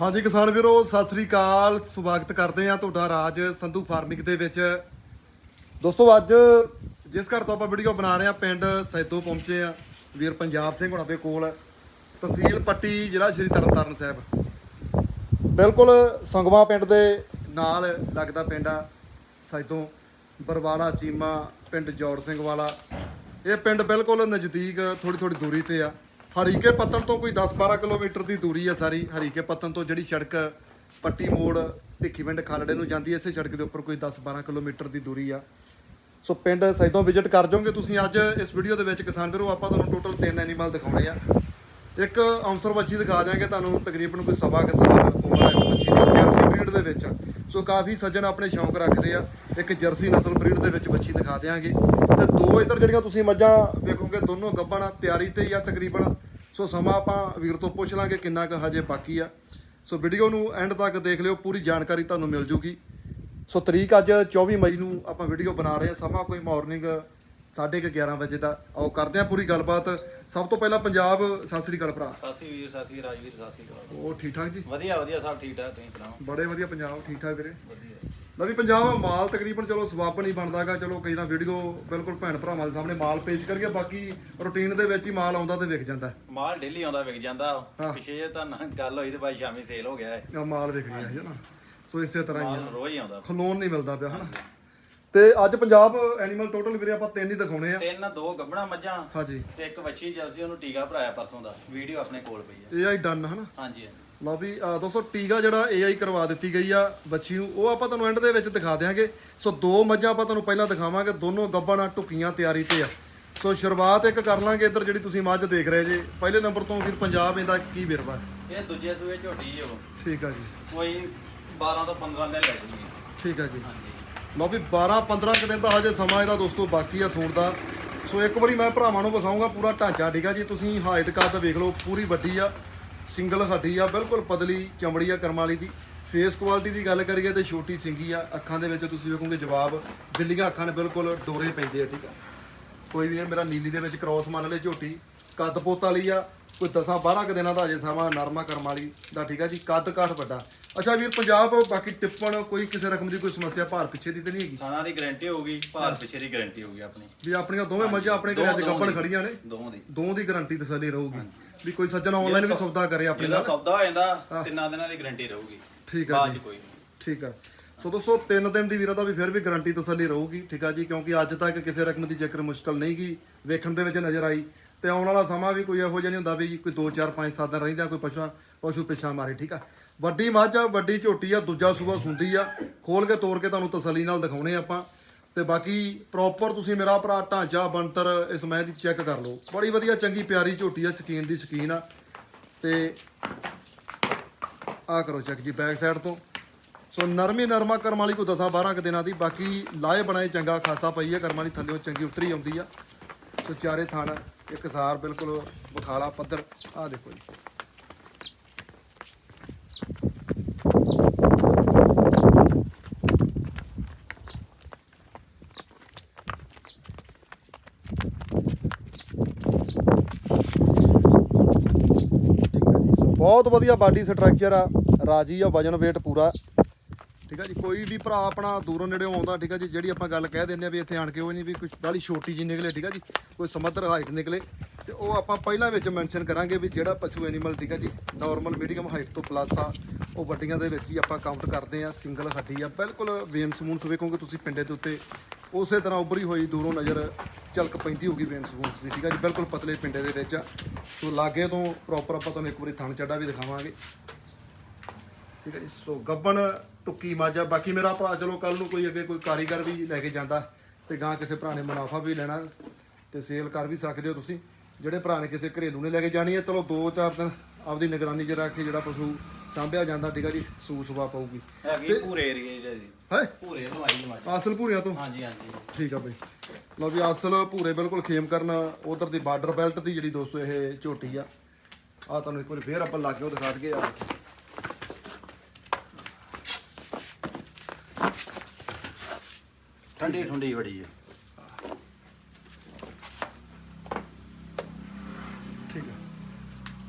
ਹਾਂਜੀ ਕਿਸਾਨ ਵੀਰੋ, ਸਤਿ ਸ੍ਰੀ ਅਕਾਲ। ਸਵਾਗਤ ਕਰਦੇ ਆ ਤੁਹਾਡਾ ਰਾਜ ਸੰਧੂ ਫਾਰਮਿੰਗ ਦੇ ਵਿੱਚ। ਦੋਸਤੋ, ਅੱਜ ਜਿਸ ਘਰ ਤੋਂ ਆਪਾਂ ਵੀਡੀਓ ਬਣਾ ਰਹੇ ਆ ਪਿੰਡ ਸੈਦੋ ਪਹੁੰਚੇ ਆ ਵੀਰ ਪੰਜਾਬ ਸਿੰਘ ਹੁਣਾਂ ਦੇ ਕੋਲ। ਤਹਿਸੀਲ ਪੱਟੀ, ਜ਼ਿਲ੍ਹਾ ਸ਼੍ਰੀ ਤਰਨਤਾਰਨ ਸਾਹਿਬ। ਬਿਲਕੁਲ ਸੰਗਵਾ ਪਿੰਡ ਦੇ ਨਾਲ ਲੱਗਦਾ ਪਿੰਡ ਆ, ਸੈਦੋ ਬਰਵਾਲਾ ਚੀਮਾ, ਪਿੰਡ ਜੌੜ ਸਿੰਘ ਵਾਲਾ। ਇਹ ਪਿੰਡ ਬਿਲਕੁਲ ਨਜ਼ਦੀਕ ਥੋੜੀ ਥੋੜੀ ਦੂਰੀ ਤੇ ਆ। ਹਰੀਕੇ ਪੱਤਣ ਤੋਂ ਕੋਈ 10-12 ਕਿਲੋਮੀਟਰ ਦੀ ਦੂਰੀ ਆ ਸਾਰੀ, ਹਰੀਕੇ ਪੱਤਣ ਤੋਂ ਜਿਹੜੀ ਸੜਕ ਪੱਟੀ ਮੋੜ ਭਿੱਖੀਵਿੰਡ ਖਾਲੜੇ ਨੂੰ ਜਾਂਦੀ ਐ ਇਸੇ ਸੜਕ ਦੇ ਉੱਪਰ ਕੋਈ 10-12 ਕਿਲੋਮੀਟਰ ਦੀ ਦੂਰੀ ਆ। ਸੋ ਪਿੰਡ ਸੈਦੋਂ ਵਿਜ਼ਿਟ ਕਰ ਜਾਓਗੇ ਤੁਸੀਂ ਅੱਜ ਇਸ ਵੀਡੀਓ ਦੇ ਵਿੱਚ ਕਿਸਾਨ ਵੀਰੋ, ਆਪਾਂ ਤੁਹਾਨੂੰ ਟੋਟਲ ਤਿੰਨ ਐਨੀਮਲ ਦਿਖਾਉਣੇ ਆ। ਇੱਕ ਅੰਸਰ ਬੱਚੀ ਦਿਖਾ ਦਿਆਂਗੇ, ਤੁਹਾਨੂੰ ਤਕਰੀਬਨ ਕੋਈ ਸਵਾ ਕੁ ਸਾਲ ਉਮਰ ਹੈ ਇਸ ਬੱਚੀ ਦੀ, ਜਰਸੀ ਬਰੀਡ ਦੇ ਵਿੱਚ। ਸੋ ਕਾਫੀ ਸੱਜਣ ਆਪਣੇ ਸ਼ੌਂਕ ਰੱਖਦੇ ਆ, ਇੱਕ ਜਰਸੀ ਨਸਲ ਬਰੀਡ ਦੇ ਵਿੱਚ ਬੱਚੀ ਦਿਖਾ ਦਿਆਂਗੇ। ਤੇ ਦੋ ਇਧਰ ਜਿਹੜੀਆਂ ਤੁਸੀਂ ਮੱਝਾਂ ਵੇਖੋਗੇ, ਦੋਨੋਂ ਗੱਭਣ ਤਿਆਰੀ ਤੇ ਹੀ ਆ ਤਕਰੀਬਨ। ਸੋ ਸਮਾਂ ਆਪਾਂ ਵੀਰ ਤੋਂ ਪੁੱਛ ਲਾਂਗੇ ਕਿੰਨਾ ਕੁ ਹਜੇ ਬਾਕੀ ਆ। ਸੋ ਵੀਡੀਓ ਨੂੰ ਐਂਡ ਤੱਕ ਦੇਖ ਲਿਓ, ਪੂਰੀ ਜਾਣਕਾਰੀ ਤੁਹਾਨੂੰ ਮਿਲ ਜੂਗੀ। ਸੋ ਤਰੀਕ ਅੱਜ 24 ਮਈ ਨੂੰ ਆਪਾਂ ਵੀਡੀਓ ਬਣਾ ਰਹੇ ਹਾਂ ਸਮਾਂ ਕੋਈ ਮਾਰਨਿੰਗ 11:30 ਵਜੇ ਦਾ। ਆਓ ਕਰਦੇ ਹਾਂ ਪੂਰੀ ਗੱਲਬਾਤ। ਸਭ ਤੋਂ ਪਹਿਲਾਂ ਪੰਜਾਬ ਸਤਿ ਸ੍ਰੀ ਅਕਾਲ ਭਰਾ। ਸਤਿ ਸ਼੍ਰੀ ਵੀਰ ਸਤਿ ਸ਼੍ਰੀ ਰਾਜਵੀਰ ਅਕਾਲ। ਉਹ ਠੀਕ ਠਾਕ ਜੀ? ਵਧੀਆ ਵਧੀਆ ਸਭ ਠੀਕ ਠਾਕ ਤੁਸੀਂ ਸੁਣਾਓ? ਬੜੇ ਵਧੀਆ ਪੰਜਾਬ ਠੀਕ ਠਾਕ ਵੀਰੇ। ਵਧੀਆ। ਲਵੀ ਪੰਜਾਬ ਮਾਲ ਤਕਰੀਬਨ ਚਲੋ ਸਵਾਬ ਨਹੀਂ ਬਣਦਾਗਾ ਚਲੋ ਕਈ ਨਾ ਵੀਡੀਓ ਬਿਲਕੁਲ ਭੈਣ ਭਰਾਵਾਂ ਦੇ ਸਾਹਮਣੇ ਮਾਲ ਪੇਸ਼ ਕਰੀਏ ਬਾਕੀ ਰੁਟੀਨ ਦੇ ਵਿੱਚ ਹੀ ਮਾਲ ਆਉਂਦਾ ਤੇ ਵਿਕ ਜਾਂਦਾ। ਮਾਲ ਡੇਲੀ ਆਉਂਦਾ ਵਿਕ ਜਾਂਦਾ। ਹਾਂ। ਪਿਛੇ ਜੇ ਤਾਂ ਨਾ ਗੱਲ ਹੋਈ ਤੇ ਬਾਈ ਸ਼ਾਮੀ ਸੇਲ ਹੋ ਗਿਆ ਹੈ। ਆ ਮਾਲ ਵਿਕ ਗਿਆ ਹੈ ਨਾ। ਸੋ ਇਸੇ ਤਰ੍ਹਾਂ ਹੀ ਮਾਲ ਆ ਰੋਜ਼ ਹੀ ਆਉਂਦਾ। ਖਲੋਨ ਨਹੀਂ ਮਿਲਦਾ ਪਿਆ ਹਨਾ ਤੇ ਅੱਜ ਪੰਜਾਬ ਐਨੀਮਲ ਟੋਟਲ ਵੀਰੇ ਆਪਾਂ ਤਿੰਨ ਹੀ ਦਿਖਾਉਣੇ ਆ। ਤਿੰਨ ਦੋ ਗੱਬਣਾ ਮੱਝਾਂ ਹਾਂਜੀ। ਤੇ ਇੱਕ ਵੱਛੀ ਜਲਸੀ ਉਹਨੂੰ ਟੀਕਾ ਭਰਾਇਆ ਪਰਸੋਂ ਦਾ। ਵੀਡੀਓ ਆਪਣੇ ਕੋਲ ਪਈ ਹੈ ਇਹ ਆਈ ਡਨ ਹਨਾ? ਹਾਂਜੀ ਲਓ ਵੀ ਅਹ ਦੋਸਤੋ ਟੀਕਾ ਜਿਹੜਾ AI ਕਰਵਾ ਦਿੱਤੀ ਗਈ ਆ ਬੱਚੀ ਨੂੰ ਉਹ ਆਪਾਂ ਤੁਹਾਨੂੰ ਐਂਡ ਦੇ ਵਿੱਚ ਦਿਖਾ ਦਿਆਂਗੇ। ਸੋ ਦੋ ਮੱਝਾਂ ਆਪਾਂ ਤੁਹਾਨੂੰ ਪਹਿਲਾਂ ਦਿਖਾਵਾਂਗੇ ਦੋਨੋਂ ਗੱਭਣਾ ਟੁਕੀਆਂ ਤਿਆਰੀ ਤੇ ਆ। ਸੋ ਸ਼ੁਰੂਆਤ ਇੱਕ ਕਰ ਲਾਂਗੇ ਇੱਧਰ ਜਿਹੜੀ ਤੁਸੀਂ ਮੱਝ ਦੇਖ ਰਹੇ ਜੇ। ਪਹਿਲੇ ਨੰਬਰ ਤੋਂ ਫਿਰ ਪੰਜਾਬ ਇਹਦਾ ਕੀ ਵਿਰਵਾ? ਇਹ ਦੂਜੇ ਸੂਏ ਝੋਟੀ ਉਹ। ਠੀਕ ਆ ਜੀ। ਕੋਈ 12 ਤੋਂ 15 ਦਿਨ ਲੈ ਜੂਗੀ। ਠੀਕ ਆ ਜੀ। ਹਾਂਜੀ। ਲਓ ਵੀ 12 15 ਕੁ ਦਿਨ ਦਾ ਹਜੇ ਸਮਾਂ ਇਹਦਾ ਦੋਸਤੋ ਬਾਕੀ ਆ ਸੂਣ ਦਾ। ਸੋ ਇੱਕ ਵਾਰੀ ਮੈਂ ਭਰਾਵਾਂ ਨੂੰ ਵਿਖਾਊਂਗਾ ਪੂਰਾ ਢਾਂਚਾ, ਠੀਕ ਆ ਜੀ? ਤੁਸੀਂ ਹਾਈਟ ਕੱਦ ਵੇਖ ਲਓ, ਪੂਰੀ ਵੱਡੀ ਆ, ਸਿੰਗਲ ਹੱਡੀ ਆ, ਬਿਲਕੁਲ ਪਤਲੀ, ਚਮੜੀ ਆ ਕਰਮ ਵਾਲੀ ਦੀ। ਫੇਸ ਕੁਆਲਿਟੀ ਦੀ ਗੱਲ ਕਰੀਏ ਤੇ ਛੋਟੀ ਸਿੰਗੀ ਆ, ਅੱਖਾਂ ਦੇ ਵਿੱਚ ਤੁਸੀਂ ਵੇਖੋਗੇ ਜਵਾਬ ਦਿੱਲੀਆਂ ਅੱਖਾਂ ਨੇ ਬਿਲਕੁਲ ਡੋਰੇ ਪੈਂਦੇ ਆ, ਠੀਕ ਆ? ਕੋਈ ਵੀ ਇਹ ਮੇਰਾ ਨੀਲੀ ਦੇ ਵਿੱਚ ਕ੍ਰੋਸ ਮੰਨ ਲੈ ਝੋਟੀ, ਕੱਦ ਪੋਤ ਵਾਲੀ ਆ, ਕੋਈ 10 12 ਕੁ ਦਿਨਾਂ ਦਾ ਅਜੇ ਸਮਾਂ ਨਰਮਾ ਕਰਮ ਵਾਲੀ ਦਾ, ਠੀਕ ਆ ਜੀ? ਕੱਦ ਕਾਠ ਵੱਡਾ। ਅੱਛਾ ਵੀਰ ਪੰਜਾਬ ਬਾਕੀ ਟਿੱਪਣ ਕੋਈ ਕਿਸੇ ਰਕਮ ਦੀ ਕੋਈ ਸਮੱਸਿਆ ਭਾਰ ਪਿੱਛੇ ਦੀ ਤੇ ਨਹੀਂ ਹੈਗੀ? ਖਾਣਾ ਦੀ ਗਾਰੰਟੀ ਹੋਊਗੀ ਭਾਰ ਪਿਛੇ ਦੀ ਗਾਰੰਟੀ ਹੋਊਗੀ ਆਪਣੀ। ਵੀ ਆਪਣੀਆਂ ਦੋਵੇਂ ਮੱਝਾਂ ਆਪਣੇ ਘਰੇ ਅੱਜ ਗੱਬਣ। ਖੜੀਆਂ ਨੇ। ਦੋਵਾਂ ਦੀ। ਦੋਵਾਂ ਦੀ ਗਾਰੰਟੀ ਤਸੱਲੀ ਰਹੂਗੀ। ਵੀ ਕੋਈ ਸੱਜਣ ਆਨਲਾਈਨ ਵੀ ਸੌਦਾ ਕਰੇ ਆਪਣੇ ਨਾਲ। ਸੌਦਾ ਹੋ। ਜਾਂਦਾ ਤਿੰਨਾਂ ਦਿਨਾਂ ਦੀ ਗਾਰੰਟੀ ਰਹੂਗੀ। ਠੀਕ ਆ ਬਾਅਦ ਜੀ। ਚ ਕੋਈ ਨਹੀਂ। ਠੀਕ ਆ। ਸੋ ਦੋਸਤੋ ਤਿੰਨ ਦਿਨ ਦੀ ਵੀਰਾਂ ਦਾ ਵੀ ਫਿਰ ਵੀ ਗਾਰੰਟੀ ਤਸੱਲੀ ਰਹੂਗੀ ਠੀਕ ਆ ਜੀ? ਕਿਉਂਕਿ ਅੱਜ ਤੱਕ ਕਿਸੇ ਰਕਮ ਦੀ ਜ਼ਿਕਰ ਮੁਸ਼ਕਲ ਨਹੀਂ ਗਈ ਵੇਖਣ ਦੇ ਵਿੱਚ ਨਜ਼ਰ ਆਈ। ਤੇ ਆਉਣ ਵਾਲਾ ਸਮਾਂ ਵੀ ਕੋਈ ਇਹੋ ਜਿਹਾ ਨਹੀਂ ਹੁੰਦਾ ਵੀ ਕੋਈ 2 4 5 7 ਦਿਨ ਰਹਿੰਦਾ ਕੋਈ ਪਸ਼ੂ ਪਸ਼ੂ ਪਿੱਛਾ ਮਾਰੇ, ਠੀਕ ਆ? ਵੱਡੀ ਮੱਝ ਆ, ਵੱਡੀ ਝੋਟੀ ਆ, ਦੂਜਾ ਸੂਆ ਸੁੰਦੀ ਆ। ਖੋਲ ਕੇ ਤੋੜ ਕੇ ਤੁਹਾਨੂੰ ਤਸੱਲੀ ਨਾਲ ਦਿਖਾਉਣੇ ਆਪਾਂ। ਤੇ ਬਾਕੀ ਪ੍ਰੋਪਰ ਤੁਸੀਂ ਮੇਰਾ ਭਰਾ ਢਾਂਚਾ, ਬਣਤਰ ਇਸ ਮੈਂ ਦੀ ਚੈੱਕ ਕਰ ਲਓ। ਬੜੀ ਵਧੀਆ, ਚੰਗੀ, ਪਿਆਰੀ ਝੋਟੀ ਆ, ਸਕੀਨ ਦੀ ਸਕੀਨ ਆ। ਤੇ ਆ ਕਰੋ ਚੈੱਕ ਜੀ ਬੈਕ ਸਾਈਡ ਤੋਂ। ਸੋ ਨਰਮੀ ਨਰਮਾ ਕਰਮ ਵਾਲੀ ਕੋਈ 10 12 ਕੁ ਦਿਨਾਂ ਦੀ, ਬਾਕੀ ਲਾਏ ਬਣਾਏ ਚੰਗਾ, ਖਾਸਾ ਪਈ ਹੈ ਕਰਮ ਵਾਲੀ ਥੱਲੇੋਂ ਚੰਗੀ ਉਤਰੀ ਆਉਂਦੀ ਆ। ਸੋ ਚਾਰੇ ਥਾਣ ਇੱਕ ਸਾਰ ਬਿਲਕੁਲ ਬਖਾਲਾ ਪੱਧਰ ਆ ਦੇਖੋ ਜੀ ਠੀਕ ਹੈ ਜੀ ਸੋ ਬਹੁਤ ਵਧੀਆ ਬਾਡੀ ਸਟਰਕਚਰ ਆ, ਰਾਜੀ ਆ, ਵਜਨ, weight ਪੂਰਾ। ਠੀਕ ਆ ਜੀ, ਕੋਈ ਵੀ ਭਰਾ ਆਪਣਾ ਦੂਰੋਂ ਨੇੜਿਓਂ ਆਉਂਦਾ, ਠੀਕ ਆ ਜੀ, ਜਿਹੜੀ ਆਪਾਂ ਗੱਲ ਕਹਿ ਦਿੰਦੇ ਆ ਵੀ ਇੱਥੇ ਆਣ ਕੇ ਉਹ ਨਹੀਂ ਵੀ ਕੁਝ ਬਾਹਲੀ ਛੋਟੀ ਜੀ ਨਿਕਲੇ, ਠੀਕ ਆ ਜੀ, ਕੋਈ ਸਮੱਧਰ ਹਾਈਟ ਨਿਕਲੇ। ਤੇ ਉਹ ਆਪਾਂ ਪਹਿਲਾਂ ਵਿੱਚ ਮੈਂਸ਼ਨ ਕਰਾਂਗੇ ਵੀ ਜਿਹੜਾ ਪਸ਼ੂ ਐਨੀਮਲ ਠੀਕ ਆ ਜੀ ਨਾਰਮਲ ਮੀਡੀਅਮ ਹਾਈਟ ਤੋਂ ਪਲੱਸ ਆ, ਉਹ ਵੱਡੀਆਂ ਦੇ ਵਿੱਚ ਹੀ ਆਪਾਂ ਕਾਊਂਟ ਕਰਦੇ ਆ ਸਿੰਗਲ ਹੱਡੀ ਆ। ਬਿਲਕੁਲ ਵੇਨ ਸਮੂਨ ਵੇਖੋਗੇ ਤੁਸੀਂ ਪਿੰਡੇ ਦੇ ਉੱਤੇ, ਉਸੇ ਤਰ੍ਹਾਂ ਉੱਭਰੀ ਹੋਈ ਦੂਰੋਂ ਨਜ਼ਰ ਝਲਕ ਪੈਂਦੀ ਹੋਊਗੀ ਵੇਨ ਸਮੂਨ ਦੀ, ਠੀਕ ਆ ਜੀ। ਬਿਲਕੁਲ ਪਤਲੇ ਪਿੰਡੇ ਦੇ ਵਿੱਚ ਆ। ਸੋ ਲਾਗੇ ਤੋਂ ਪ੍ਰੋਪਰ ਆਪਾਂ ਤੁਹਾਨੂੰ ਇੱਕ ਵਾਰੀ ਥਣ ਚੱਡਾ ਵੀ ਦਿਖਾਵਾਂਗੇ। ਠੀਕ ਹੈ ਜੀ। ਸੋ ਗੱਬਣ, ਟੁੱਕੀ ਮਾਜਾ ਬਾਕੀ ਮੇਰਾ ਭਰਾ ਚਲੋ ਕੱਲ ਨੂੰ ਕੋਈ ਅੱਗੇ ਕੋਈ ਕਾਰੀਗਰ ਵੀ ਲੈ ਕੇ ਜਾਂਦਾ ਤੇ ਗਾਂ ਕਿਸੇ ਭਰਾ ਨੇ ਮੁਨਾਫਾ ਵੀ ਲੈਣਾ ਤੇ ਸੇਲ ਕਰ ਵੀ ਸਕਦੇ ਹੋ ਤੁਸੀਂ। ਜਿਹੜੇ ਭਰਾ ਨੇ ਕਿਸੇ ਘਰੇਲੂ ਨੇ ਲੈ ਕੇ ਜਾਣੀ ਹੈ ਚਲੋ 2-4 ਦਿਨ ਆਪਦੀ ਨਿਗਰਾਨੀ 'ਚ ਰੱਖ ਕੇ ਜਿਹੜਾ ਪਸ਼ੂ ਸਾਂਭਿਆ ਜਾਂਦਾ ਠੀਕ ਹੈ ਜੀ ਸੂ ਸੁਭਾ ਪਊਗੀ। ਹੈਗੀ ਪੂਰੇ ਏਰੀਏ ਦੀ ਹੈ? ਪੂਰੇ ਲਵਾਈ ਲਵਾਈ ਆਸਲ ਭੂਰਿਆਂ ਤੋਂ? ਹਾਂਜੀ ਹਾਂਜੀ। ਠੀਕ ਆ ਬਈ। ਲਓ ਵੀ ਅਸਲ ਭੂਰੇ ਬਿਲਕੁਲ ਖੇਮ ਕਰਨ ਉਧਰ ਦੀ ਬਾਰਡਰ ਬੈਲਟ ਦੀ ਜਿਹੜੀ ਦੋਸਤੋ ਇਹ ਝੋਟੀ ਆ। ਆ ਤੁਹਾਨੂੰ ਇੱਕ ਵਾਰੀ ਫੇਰ ਆਪਾਂ ਲਾਗੇ ਉਹ ਦਿਖਾ ਦਈਏ ਆ। ਠੰਡੀ ਠੰਡੀ ਬੜੀ ਹੈ ਠੀਕ ਆ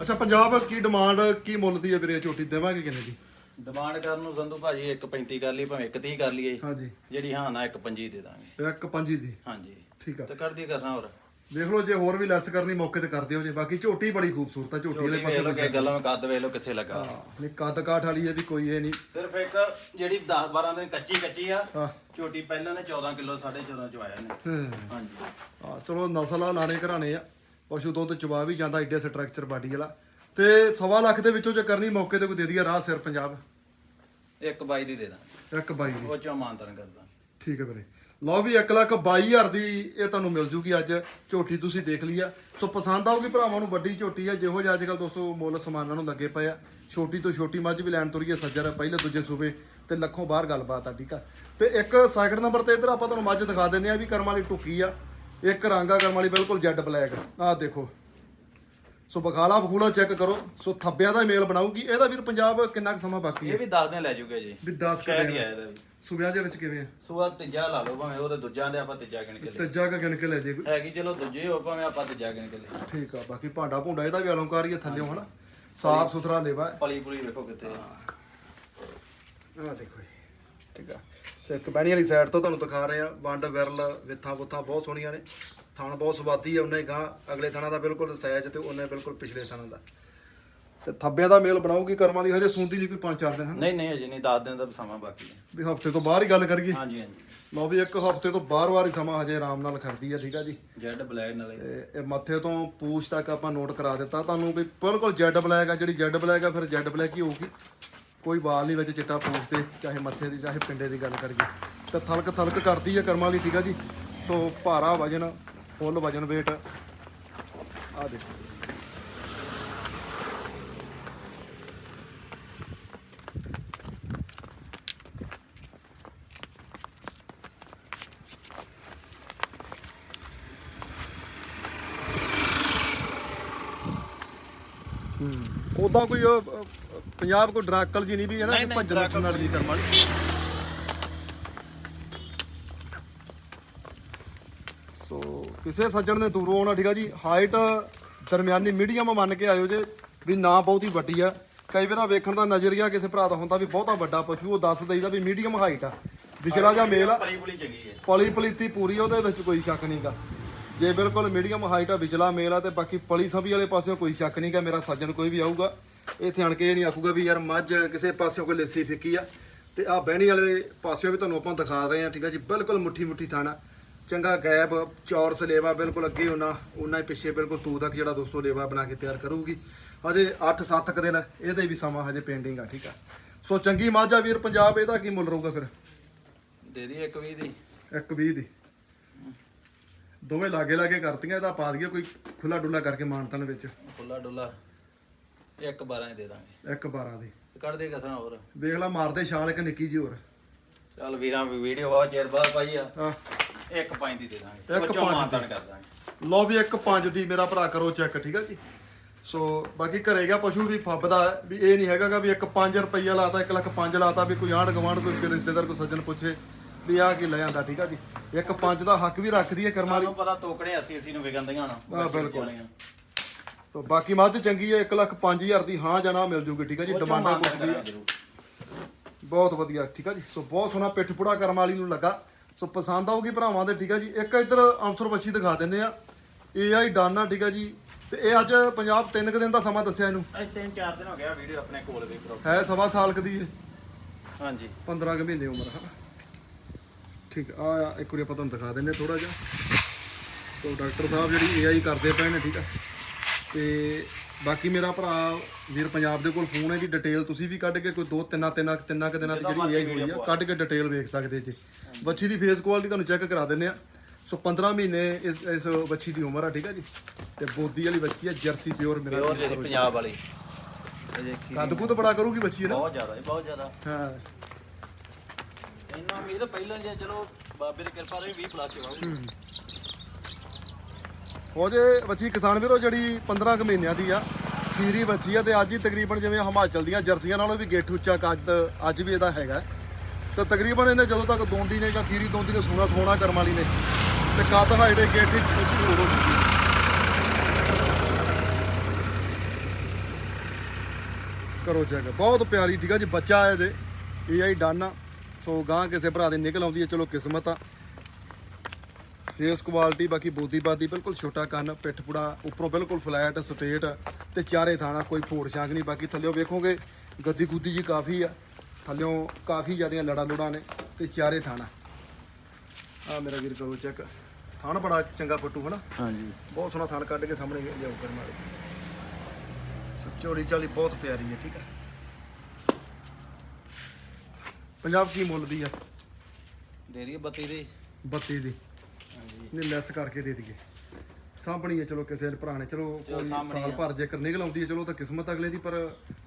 ਅੱਛਾ ਪੰਜਾਬ ਕੀ ਡਿਮਾਂਡ ਕੀ ਮੁੱਲ ਦੀ ਹੈ ਵੀਰੇ ਝੋਟੀ ਦੇਵਾਂਗੇ ਕਿੰਨੇ ਦੀ? ਡਿਮਾਂਡ ਕਰਨ ਨੂੰ ਸੰਧੂ ਭਾਜੀ 1.35 ਕਰ ਲਈ ਭਾਵੇਂ 1.30 ਕਰ ਲਈਏ। ਹਾਂਜੀ। ਜਿਹੜੀ ਹਾਂ ਨਾ 1.25 ਦੇ ਦਾਂਗੇ। ਇੱਕ ਪੰਜੀ ਦੀ। ਹਾਂਜੀ। ਠੀਕ ਆ। ਤੇ ਕਰਦੀ ਕਰਨਾ ਹੋਰ। ਦੇਖ ਲਓ ਜੇ ਹੋਰ ਵੀ ਲੈਸ ਕਰਨੀ ਮੌਕੇ ਤੇ ਕਰ ਦਿਓ ਜੇ। ਬਾਕੀ ਝੋਟੀ ਬੜੀ ਖੂਬਸੂਰਤ ਆ ਝੋਟੀ ਵਾਲੇ ਪਾਸੇ ਕਿ ਗੱਲਾਂ ਵਿੱਚ ਕੱਦ ਵੇਖ ਲਓ ਕਿੱਥੇ ਲੱਗਾ। ਨਹੀਂ ਕੱਦ ਕਾਠ ਵਾਲੀ ਹੈ ਵੀ ਕੋਈ ਇਹ ਨਹੀਂ। ਸਿਰਫ ਇੱਕ ਜਿਹੜੀ 10 12 ਦਿਨ ਕੱਚੀ ਕੱਚੀ ਆ ਝੋਟੀ ਪਹਿਲਾਂ ਨੇ 14 ਕਿਲੋ 14.5 ਚ ਆਇਆ ਨੇ। ਹਾਂਜੀ। ਹਾਂ ਚਲੋ ਨਸਲ ਆ ਲਾਣੇ ਘਰਾਣੇ ਆ। ਪਸ਼ੂ ਦੁੱਧ ਚਵਾ ਵੀ ਜਾਂਦਾ ਏਡੇ ਸਟਰਕਚਰ ਬਾਡੀ ਵਾਲਾ। ਤੇ ਸਵਾ ਲੱਖ ਦੇ ਵਿੱਚੋਂ ਜੇ ਕਰਨੀ ਮੌਕੇ ਤੇ ਕੋਈ ਦੇ ਦਈਏ ਰਾਹ ਸਿਰ ਪੰਜਾਬ। ਇੱਕ ਬਾਈ ਦੀ ਦੇ ਦਾਂ। ਇੱਕ ਬਾਈ ਦੀ। ਉਹ ਚੋਂ ਮਾਨਤਨ ਕਰਦਾ। ਠੀਕ ਹੈ ਵੀਰੇ। ਲਓ ਵੀ 1 ਲੱਖ 22000 ਦੀ ਇਹ ਤੁਹਾਨੂੰ ਮਿਲ ਜੂਗੀ ਅੱਜ। ਝੋਟੀ ਤੁਸੀਂ ਦੇਖ ਲਈ ਆ। ਸੋ ਪਸੰਦ ਆਊਗੀ ਭਰਾਵਾਂ ਨੂੰ ਵੱਡੀ ਝੋਟੀ ਆ। ਜਿਹੋ ਜਿਹਾ ਅੱਜ ਕੱਲ ਦੋਸਤੋ ਮੁੱਲ ਸਮਾਨਾਂ ਨੂੰ ਲੱਗੇ ਪਏ ਆ। ਛੋਟੀ ਤੋਂ ਛੋਟੀ ਮੱਝ ਵੀ ਲੈਣ ਤੁਰੀਏ ਸੱਜਰ ਪਹਿਲੇ ਦੂਜੇ ਸੂਬੇ ਤੇ ਲੱਖੋਂ ਬਾਹਰ ਗੱਲਬਾਤ ਆ ਠੀਕ ਆ। ਤੇ ਇੱਕ ਸੈਕਿੰਡ ਨੰਬਰ ਤੇ ਇਧਰ ਆਪਾਂ ਤੁਹਾਨੂੰ ਮੱਝ ਦਿਖਾ ਦਿੰਨੇ ਆ ਵੀ ਕਰਮ ਵਾਲੀ ਟੁੱਕੀ ਆ। ਇੱਕ ਰੰਗਾ ਕਰਮ ਵਾਲੀ ਬਿਲਕੁਲ ਜੈਡ ਬਲੈਕ। ਆਹ ਦੇਖੋ। ਸੋ ਬਖਾਲਾ ਬਖੂਲਾ ਚੈੱਕ ਕਰੋ। ਸੋ ਥੱਬਿਆਂ ਦਾ ਮੇਲ ਬਣਾਊਗੀ। ਇਹਦਾ ਵੀਰ ਪੰਜਾਬ ਕਿੰਨਾ ਕੁ ਸਮਾਂ ਬਾਕੀ ਹੈ? ਇਹ ਵੀ 10 ਦਿਨ ਲੈ ਜੂਗੇ ਜੀ। ਵੀ 10 ਸ਼ਾਇਦ ਹੀ ਆਇਆ ਇਹਦਾ ਵੀ। ਸੂਬਿਆਂ ਦੇ ਵਿੱਚ ਕਿਵੇਂ ਆ? ਸੂਆ ਤੀਜਾ ਲਾ ਲਓ ਭਾਵੇਂ ਉਹਦੇ ਦੂਜਿਆਂ ਦੇ ਆਪਾਂ ਤੀਜਾ ਗਿਣ ਕੇ ਲੈ ਤੀਜਾ ਕ ਗਿਣ ਕੇ ਲੈ ਜੇ ਹੈਗੀ ਚਲੋ ਦੂਜੇ ਹੋ ਭਾਵੇਂ ਆਪਾਂ ਤੀਜਾ ਗਿਣ ਕੇ ਲੈ ਠੀਕ ਆ ਬਾਕੀ ਭਾਂਡਾ ਭੁੰਡਾ ਇਹਦਾ ਵੀ ਅਲੰਕਾਰ ਹੀ ਆ ਥੱਲਿਓ ਹਨਾ? ਸਾਫ਼ ਸੁਥਰਾ ਲੇਵਾ ਪਲੀ ਪੁਲੀ ਵੇਖੋ ਕਿੱਥੇ ਆ। ਦੇਖੋ ਜੀ। ਠੀਕ ਆ। ਬਹਿਣੀ ਵਾਲੀ ਸਾਈਡ ਤੋਂ ਤੁਹਾਨੂੰ ਦਿਖਾ ਰਹੇ ਆ ਵੰਡ ਵਿਰਲ ਵਿਥਾਂ ਬੁੱਥਾਂ ਬਹੁਤ ਸੋਹਣੀਆਂ ਨੇ। ਥਣ ਬਹੁਤ ਸਵਾਦੀ ਆ ਉਹਨੇ ਗਾਂ ਅਗਲੇ ਥਣਾ ਦਾ ਬਿਲਕੁਲ ਸਾਈਜ਼ ਤੇ ਉਹਨੇ ਬਿਲਕੁਲ ਪਿਛਲੇ ਥਣਾ ਦਾ। ਤੇ ਥੱਬਿਆਂ ਦਾ ਮੇਲ ਬਣਾਉਗੀ ਕਰਮਾਂ ਦੀ ਹਜੇ ਸੁਣਦੀ ਨਹੀਂ ਕੋਈ 5-4 ਦਿਨ ਹਨ? ਨਹੀਂ ਨਹੀਂ ਅਜੇ ਨਹੀਂ 10 ਦਿਨ ਦਾ ਸਮਾਂ ਬਾਕੀ ਹੈ। ਵੀ ਹਫ਼ਤੇ ਤੋਂ ਬਾਹਰ ਹੀ ਗੱਲ ਕਰੀਏ। ਹਾਂਜੀ ਹਾਂਜੀ। ਲਓ ਵੀ ਇੱਕ ਹਫ਼ਤੇ ਤੋਂ ਬਾਹਰ ਵਾਰ ਹੀ ਸਮਾਂ ਹਜੇ ਆਰਾਮ ਨਾਲ ਖੜਦੀ ਆ ਠੀਕ ਆ ਜੀ। ਜੈਡ ਬਲੈਕ ਨਾਲੇ। ਇਹ ਮੱਥੇ ਤੋਂ ਪੂਛ ਤੱਕ ਆਪਾਂ ਨੋਟ ਕਰਾ ਦਿੱਤਾ। ਤੁਹਾਨੂੰ ਵੀ ਬਿਲਕੁਲ ਜੈਡ ਬਲੈਕ ਆ ਜਿਹੜੀ ਜੈਡ ਬਲੈਕ ਆ ਫਿਰ ਜੈਡ ਬਲੈਕ ਹੀ ਹੋਊਗੀ। ਕੋਈ ਵਾਲ ਨਹੀਂ ਵਿੱਚ ਚਿੱਟਾ ਪੂਛ ਤੇ ਚਾਹੇ ਮੱਥੇ ਦੀ, ਚਾਹੇ ਪਿੰਡੇ ਦੀ ਗੱਲ ਕਰੀਏ। ਤਾਂ ਥਲਕ ਥਲਕ ਕਰਦੀ ਹੈ ਕਰਮਾਂ ਲਈ ਠੀਕ ਆ ਜੀ? ਸੋ ਭਾਰਾ ਵਜਨ, ਫੁੱਲ ਵਜਨ weight ਆ ਦੇਖੋ। ਉਦਾਂ ਕੋਈ ਪੰਜਾਬ ਕੋਈ ਡਰਾਕਲ ਜੀ ਨਹੀਂ ਵੀ ਹੈ ਨਾ ਨਹੀਂ, ਕਿ ਨਹੀਂ, ਭੱਜਣ ਨੱਠਣ ਵਾਲੀ ਕਰਮ ਵਾਲੀ। ਸੋ ਕਿਸੇ ਸੱਜਣ ਨੇ ਦੂਰੋਂ ਆਉਣਾ ਠੀਕ ਆ ਜੀ ਹਾਈਟ ਦਰਮਿਆਨੀ ਮੀਡੀਅਮ ਮੰਨ ਕੇ ਆਇਓ ਜੇ ਵੀ ਨਾ ਬਹੁਤੀ ਵੱਡੀ ਆ। ਕਈ ਵਾਰ ਵੇਖਣ ਦਾ ਨਜ਼ਰੀਆ ਕਿਸੇ ਭਰਾ ਦਾ ਹੁੰਦਾ ਵੀ ਬਹੁਤਾ ਵੱਡਾ ਪਸ਼ੂ ਉਹ ਦੱਸ ਦਈਦਾ ਵੀ ਮੀਡੀਅਮ ਹਾਈਟ ਆ। ਵਿਚਲਾ ਜਾਂ ਮੇਲ ਆ। ਪਲੀ ਪੁਲੀ ਚੰਗੀ ਹੈ ਪਲੀ ਪਲੀਤੀ ਪੂਰੀ ਉਹਦੇ ਵਿੱਚ ਕੋਈ ਸ਼ੱਕ ਨਹੀਂਗਾ ਜੇ ਬਿਲਕੁਲ ਮੀਡੀਅਮ ਹਾਈਟ ਆ ਵਿਚਲਾ ਮੇਲ ਆ ਤੇ ਬਾਕੀ ਪਲੀ ਸਭੀ ਵਾਲੇ ਪਾਸਿਓਂ ਕੋਈ ਸ਼ੱਕ ਨਹੀਂਗਾ ਮੇਰਾ ਸੱਜਣ ਕੋਈ ਵੀ ਆਊਗਾ। ਇੱਥੇ ਆਣ ਕੇ ਇਹ ਨਹੀਂ ਆਖੂਗਾ ਵੀ ਯਾਰ ਮੱਝ ਕਿਸੇ ਪਾਸਿਓਂ ਕੋਈ ਲੱਸੀ ਫਿੱਕੀ ਆ। ਤੇ ਆ ਬਹਿਣੀ ਵਾਲੇ ਪਾਸਿਓਂ ਵੀ ਤੁਹਾਨੂੰ ਆਪਾਂ ਦਿਖਾ ਰਹੇ ਆ ਠੀਕ ਆ ਜੀ। ਬਿਲਕੁਲ ਮੁੱਠੀ ਮੁੱਠੀ ਥਾਣਾ। ਚੰਗਾ ਗੈਬ ਚੌਰ ਸਲੇਵਾ ਬਿਲਕੁਲ ਅੱਗੇ ਉਹਨਾਂ ਉਹਨਾਂ ਹੀ ਪਿੱਛੇ ਬਿਲਕੁਲ ਤੂ ਤੱਕ ਜਿਹੜਾ ਦੋਸਤੋ ਲੇਵਾ ਬਣਾ ਕੇ ਤਿਆਰ ਕਰੂਗੀ। ਹਜੇ 8-7 ਕ ਦਿਨ ਇਹਦੇ ਵੀ ਸਮਾਂ ਹਜੇ ਪੈਂਡਿੰਗ ਆ ਠੀਕ ਆ। ਸੋ ਚੰਗੀ ਮੱਝ ਆ ਵੀਰ ਪੰਜਾਬ ਇਹਦਾ ਕੀ ਮੁੱਲ ਰਹੂਗਾ ਫਿਰ? ਦੇ ਦੀ ਇੱਕ ਵੀ ਦੀ। ਇੱਕ 20 ਦੀ। ਦੋਵੇਂ ਲਾਗੇ ਲਾਗੇ ਕਰਤੀਆਂ ਇਹਦਾ ਪਾ ਦਈਏ ਕੋਈ ਖੁੱਲਾ ਡੁੱਲਾ ਕਰਕੇ ਮਾਨਤਨ ਵਿੱਚ। ਖੁੱਲਾ ਡੁੱਲਾ ਇੱਕ 12 ਦੇ ਦਾਂਗੇ। ਇੱਕ 12 ਦੀ। ਕੱਢ ਦੇ ਕਸਣਾ ਹੋਰ? ਵੇਖ ਲਾ ਮਾਰਦੇ ਛਾਲ ਇੱਕ ਨਿੱਕੀ ਜੀ ਹੋਰ। ਚੱਲ ਵੀਰਾਂ ਵੀਡੀਓ ਬਹੁਤ ਚਿਰ ਬਾਅਦ ਪਾਈ ਆ। ਇੱਕ ਪੰਜ ਦੀ ਦੇ ਦਾਂਗੇ। ਇੱਕ ਉਹ ਚੋਂ ਪੰਜ ਮਾਨਤਨ ਕਰ ਦਾਂਗੇ। ਲਓ ਵੀ ਇੱਕ 5 ਦੀ ਮੇਰਾ ਭਰਾ ਕਰੋ ਚੈੱਕ ਠੀਕ ਆ ਜੀ? ਸੋ ਬਾਕੀ ਘਰੇ ਗਿਆ ਪਸ਼ੂ ਵੀ ਫੱਬਦਾ ਵੀ ਇਹ ਨਹੀਂ ਹੈਗਾਗਾ ਵੀ ਇੱਕ 5 ਰੁਪਈਆ ਲਾਤਾ 1 ਲੱਖ 5 ਲਾਤਾ ਵੀ ਕੋਈ ਆਂਢ ਗਵਾਂਢ ਕੋਈ ਰਿਸ਼ਤੇਦਾਰ ਕੋਈ ਸੱਜਣ ਪੁੱਛੇ ਵੀ ਆ ਕੀ ਲੈ ਜਾਂਦਾ ਠੀਕ ਆ ਜੀ? ਇੱਕ 5 ਦਾ ਹੱਕ ਵੀ ਰੱਖਦੀ ਹੈ ਕਰਮ ਵਾਲੀ। ਤੁਹਾਨੂੰ ਪਤਾ ਤੋਕੜੇ 80 80 ਨੂੰ ਵਿਕਣਦੀਆਂ ਹੁਣ ਬਿਲਕੁਲ। ਸੋ ਬਾਕੀ ਮੱਝ ਚੰਗੀ ਹੈ 1 ਲੱਖ 5000 ਦੀ ਹਾਂ ਜਾਂ ਨਾ ਮਿਲ ਜੂਗੀ ਠੀਕ ਆ ਜੀ? ਡਿਮਾਂਡਾਂ ਕੁੱਟਦੀ ਆ ਬਹੁਤ ਵਧੀਆ ਠੀਕ ਆ ਜੀ? ਸੋ ਬਹੁਤ ਸੋਹਣਾ ਪਿੱਠ ਪੁੜਾ ਕਰਮ ਵਾਲੀ ਨੂੰ ਲੱਗਾ। ਸੋ ਪਸੰਦ ਆਊਗੀ ਭਰਾਵਾਂ ਦੇ ਠੀਕ ਆ ਜੀ? ਇੱਕ ਇੱਧਰ ਅੰਸਰ ਬੱਚੀ ਦਿਖਾ ਦਿੰਨੇ ਆ ਏਆਈ ਡਾਨਾ ਠੀਕ ਆ ਜੀ? ਤੇ ਇਹ ਅੱਜ ਪੰਜਾਬ 3 ਕੁ ਦਿਨ ਦਾ ਸਮਾਂ ਦੱਸਿਆ ਇਹਨੂੰ। ਅੱਜ ਤਿੰਨ ਚਾਰ ਦਿਨ ਹੋ ਗਿਆ ਵੀਡੀਓ ਆਪਣੇ ਕੋਲ ਵੀ ਹੈ ਸਵਾ ਸਾਲ ਕਦੀ ਇਹ ਹਾਂਜੀ। 15 ਕੁ ਮਹੀਨੇ ਉਮਰ ਹੈ। ਠੀਕ ਆ ਆ ਇੱਕ ਵਾਰੀ ਆਪਾਂ ਤੁਹਾਨੂੰ ਦਿਖਾ ਦਿੰਨੇ ਥੋੜਾ ਜਿਹਾ। ਸੋ ਡਾਕਟਰ ਸਾਹਿਬ ਜਿਹੜੀ ਏਆਈ ਕਰਦੇ ਪਏ ਨੇ ਠੀਕ ਆ ਤੇ ਬਾਕੀ ਮੇਰਾ ਭਰਾ ਵੀਰ ਪੰਜਾਬ ਦੇ ਕੋਲ ਫੋਨ ਹੈ ਜੀ ਡਿਟੇਲ ਤੁਸੀਂ ਵੀ ਕੱਢ ਕੇ ਕੋਈ ਦੋ ਤਿੰਨਾਂ ਤਿੰਨਾਂ ਤਿੰਨਾਂ ਕੁ ਦਿਨਾਂ ਦੀ ਜਿਹੜੀ ਹੋਈ ਆ ਕੱਢ ਕੇ ਡਿਟੇਲ ਵੇਖ ਸਕਦੇ ਜੀ। ਬੱਚੀ ਦੀ ਫੇਸ ਕੁਆਲਿਟੀ ਤੁਹਾਨੂੰ ਚੈੱਕ ਕਰਾ ਦਿੰਨੇ ਆ ਸੋ 15 ਮਹੀਨੇ ਇਸ ਇਸ ਬੱਚੀ ਦੀ ਉਮਰ ਆ ਠੀਕ ਆ ਜੀ? ਤੇ ਬੋਦੀ ਵਾਲੀ ਬੱਚੀ ਆ ਜਰਸੀ ਪਿਓਰ ਮੇਰਾ ਪਿਓਰ ਜਿਹੜੀ ਪੰਜਾਬ ਵਾਲੀ। ਇਹ ਦੇਖੀ ਕੱਦ ਕੁੱਦ ਬੜਾ ਕਰੂਗੀ ਬੱਚੀ ਨਾ? ਬਹੁਤ ਜ਼ਿਆਦਾ ਬਹੁਤ ਜ਼ਿਆਦਾ। ਹਾਂ। ਇੰਨਾ ਉਮੀਦ ਪਹਿਲਾਂ ਜੇ ਚਲੋ ਬਾਬੇ ਦੀ ਕਿਰਪਾ ਰਹੀ 20 ਪਲੱਸ ਹੋਊ। ਉਹ ਜੇ ਬੱਚੀ ਕਿਸਾਨ ਵੀਰੋ, ਜਿਹੜੀ 15 ਕੁ ਮਹੀਨਿਆਂ ਦੀ ਆ, ਖੀਰੀ ਬੱਚੀ ਆ ਤੇ ਅੱਜ ਹੀ ਤਕਰੀਬਨ ਜਿਵੇਂ ਹਿਮਾਚਲ ਦੀਆਂ ਜਰਸੀਆਂ ਨਾਲੋਂ ਵੀ ਗੇਠ ਉੱਚਾ ਕੱਦ ਅੱਜ ਵੀ ਇਹਦਾ ਹੈਗਾ ਤੇ ਤਕਰੀਬਨ ਇਹਨੇ ਜਦੋਂ ਤੱਕ ਦੋਂਦੀ ਨੇ ਜਾਂ ਖੀਰੀ ਦੋਂਦੀ ਨੇ ਸੋਨਾ ਸੋਨਾ ਕਰਮ ਵਾਲੀ ਨੇ। ਤੇ ਕੱਦ ਹਾਈਟ ਦੇ ਗਿੱਠ ਹੋ ਗਈ। ਕਰੋ ਚੈੱਕ। ਬਹੁਤ ਪਿਆਰੀ ਠੀਕ ਆ ਜੀ, ਬੱਚਾ ਹੈ ਇਹਦੇ। ਇਹ ਆਈ ਡਨ ਆ। ਸੋ ਗਾਂ ਕਿਸੇ ਭਰਾ ਦੇ ਨਿਕਲ ਆਉਂਦੀ ਹੈ ਚਲੋ ਕਿਸਮਤ ਆ। ਫੇਸ ਕੁਆਲਿਟੀ ਬਾਕੀ ਬੋਦੀ ਬਾਦੀ ਬਿਲਕੁਲ ਛੋਟਾ ਕੰਨ ਪਿੱਠ ਪੁੜਾ ਉੱਪਰੋਂ ਬਿਲਕੁਲ ਫਲੈਟ ਸਟੇਟ ਤੇ ਚਾਰੇ ਥਾਣਾ ਕੋਈ ਫੋੜ ਛਾਂਗ ਨਹੀਂ ਬਾਕੀ ਥੱਲਿਓ ਵੇਖੋਗੇ ਗੱਦੀ ਗੁੱਦੀ ਜੀ ਕਾਫੀ ਆ ਥੱਲਿਓ ਕਾਫੀ ਜ਼ਿਆਦੀਆਂ ਲੜਾ ਲੁੜਾ ਨੇ ਤੇ ਚਾਰੇ ਥਾਣਾ। ਆ ਮੇਰਾ ਵੀਰ ਕਰੋ ਚੈੱਕ ਥਾਣ ਬੜਾ ਚੰਗਾ ਫੱਟੂ ਹਨਾ? ਹਾਂਜੀ। ਬਹੁਤ ਸੋਹਣਾ ਥਾਣ ਕੱਢ ਕੇ ਸਾਹਮਣੇ ਲਿਆਓ ਕਰ ਮਾਰੇ। ਸੋ ਚੌੜੀ ਚਾਲੀ ਬਹੁਤ ਪਿਆਰੀ ਹੈ ਠੀਕ ਹੈ ਪੰਜਾਬ ਕੀ ਮੁੱਲ ਦੀ ਆ? ਦੇ ਰਹੀ 32 ਦੀ। 32 ਦੀ। ਨੇ ਲੈਸ ਕਰਕੇ ਦੇ ਦਈਏ। ਸਾਂਭਣੀ ਹੈ ਚਲੋ ਕਿਸੇ ਭਰਾ ਨੇ ਚਲੋ ਕੋਈ ਸਾਲ। ਭਰ ਜੇਕਰ ਨਿਕਲ ਆਉਂਦੀ ਹੈ ਚਲੋ ਤਾਂ ਕਿਸਮਤ ਅਗਲੇ ਦੀ ਪਰ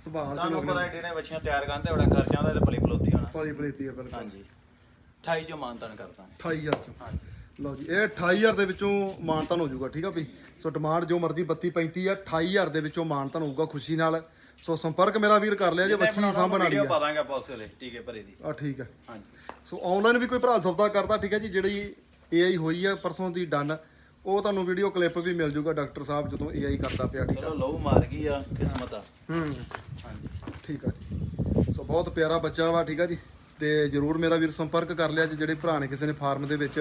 ਸੁਭਾਅ ਚਲੋ ਤੁਹਾਨੂੰ ਪਤਾ ਅਗਲੇ ਏਡੇ ਨੇ ਬੱਚੀਆਂ ਤਿਆਰ ਕਰਨ ਤੇ ਬੜਾ ਖਰਚਾ ਦਾ ਤੇ ਭਲੀ ਭਲੋਤੀ ਹੋਣਾ। ਪਾਲੀ ਪਲੇਤੀ ਹੈ ਬਿਲਕੁਲ। ਹਾਂਜੀ। 28 ਚੋਂ ਮਾਨਤਨ ਕਰਦਾ 28000 ਚੋਂ। ਹਾਂਜੀ। ਲਓ ਜੀ ਇਹ 28000 ਦੇ ਵਿੱਚੋਂ ਮਾਨਤਨ ਹੋ ਜਾਊਗਾ ਠੀਕ ਆ ਬਈ ਸੋ ਡਿਮਾਂਡ ਜੋ ਮਰਜ਼ੀ 32 35 ਆ 28000 ਦੇ ਵਿੱਚੋਂ ਮਾਨਤਨ ਹੋਊਗਾ ਖੁਸ਼ੀ ਨਾਲ। ਸੋ ਸੰਪਰਕ ਮੇਰਾ ਵੀਰ ਕਰ ਲਿਆ ਜੇ ਬੱਚੀ ਸਾਂਭਣ ਵਾਲੀ ਵੀਡੀਓ ਆ। ਪਾ ਦਾਂਗੇ ਆਪਾਂ ਉਸੇ ਵੇਲੇ ਟੀਕੇ ਭਰੇ ਦੀ। ਆ ਠੀਕ ਹੈ। ਹਾਂਜੀ। ਸੋ ਆਨਲਾਈਨ ਵੀ ਕੋਈ ਭਰਾ ਸੌਦਾ ਕਰਦਾ ਠੀਕ ਹੈ ਜੀ ਜਿਹੜੀ AI ਹੋਈ ਆ ਪਰਸੋਂ ਦੀ ਡਨ ਉਹ ਤੁਹਾਨੂੰ ਵੀਡੀਓ ਕਲਿੱਪ ਵੀ ਮਿਲ ਜੂਗਾ ਡਾਕਟਰ ਸਾਹਿਬ ਜਦੋਂ AI ਕਰਦਾ ਪਿਆ ਠੀਕ ਆ? ਲਹੂ ਮਾਰ ਗਈ ਆ ਕਿਸਮਤ ਆ। ਹੂੰ ਹਾਂਜੀ ਠੀਕ ਆ ਜੀ। ਸੋ ਬਹੁਤ ਪਿਆਰਾ ਬੱਚਾ ਵਾ ਠੀਕ ਆ ਜੀ। ਤੇ ਜਰੂਰ ਮੇਰਾ ਵੀਰ ਸੰਪਰਕ ਕਰ ਲਿਆ ਜੀ ਜਿਹੜੇ ਭਰਾ ਨੇ ਕਿਸੇ ਨੇ ਫਾਰਮ ਦੇ ਵਿੱਚ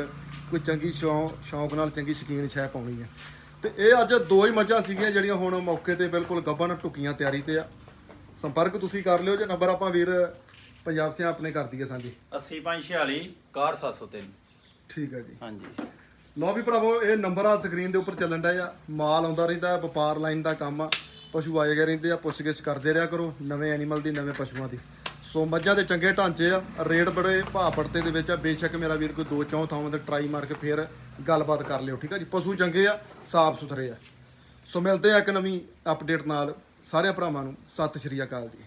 ਕੋਈ ਚੰਗੀ ਸ਼ੌਂਕ ਸ਼ੌਂਕ ਨਾਲ ਚੰਗੀ ਸ਼ਕੀਨ ਸ਼ੈ ਪਾਉਣੀ ਹੈ ਤੇ ਇਹ ਅੱਜ ਦੋ ਹੀ ਮੱਝਾਂ ਸੀਗੀਆਂ ਜਿਹੜੀਆਂ ਹੁਣ ਮੌਕੇ ਤੇ ਬਿਲਕੁਲ ਗੱਭਣ ਟੁਕੀਆਂ ਤਿਆਰੀ ਤੇ ਆ। ਸੰਪਰਕ ਤੁਸੀਂ ਕਰ ਲਿਓ ਜੇ ਨੰਬਰ ਆਪਾਂ ਵੀਰ ਪੰਜਾਬ ਸੇ ਆਪਣੇ ਕਰ ਦਈਏ ਸਾਂਝੀ 8546 61703 ਠੀਕ ਹੈ ਜੀ। ਹਾਂਜੀ। ਲਓ ਵੀ ਭਰਾਵੋ ਇਹ ਨੰਬਰ ਆ ਸਕਰੀਨ ਦੇ ਉੱਪਰ ਚੱਲਣ ਡਿਆ ਆ। ਮਾਲ ਆਉਂਦਾ ਰਹਿੰਦਾ ਵਪਾਰ ਲਾਈਨ ਦਾ ਕੰਮ ਆ। ਪਸ਼ੂ ਆਏ ਗਏ ਰਹਿੰਦੇ ਆ ਪੁੱਛਗਿੱਛ ਕਰਦੇ ਰਿਹਾ ਕਰੋ ਨਵੇਂ ਐਨੀਮਲ ਦੀ ਨਵੇਂ ਪਸ਼ੂਆਂ ਦੀ। ਸੋ ਮੱਝਾਂ ਦੇ ਚੰਗੇ ਢਾਂਚੇ ਆ ਰੇਟ ਬੜੇ ਭਾਅ ਪੜਤੇ ਦੇ ਵਿੱਚ ਆ। ਬੇਸ਼ੱਕ ਮੇਰਾ ਵੀਰ ਕੋਈ ਦੋ ਚੌਂ ਥਾਵਾਂ ਤੇ ਟਰਾਈ ਮਾਰ ਕੇ ਫੇਰ ਗੱਲਬਾਤ ਕਰ ਲਿਓ ਠੀਕ ਆ ਜੀ? ਪਸ਼ੂ ਚੰਗੇ ਆ ਸਾਫ਼ ਸੁਥਰੇ ਆ। ਸੋ ਮਿਲਦੇ ਆ ਇੱਕ ਨਵੀਂ ਅਪਡੇਟ ਨਾਲ। ਸਾਰਿਆਂ ਭਰਾਵਾਂ ਨੂੰ ਸਤਿ ਸ਼੍ਰੀ ਅਕਾਲ ਜੀ।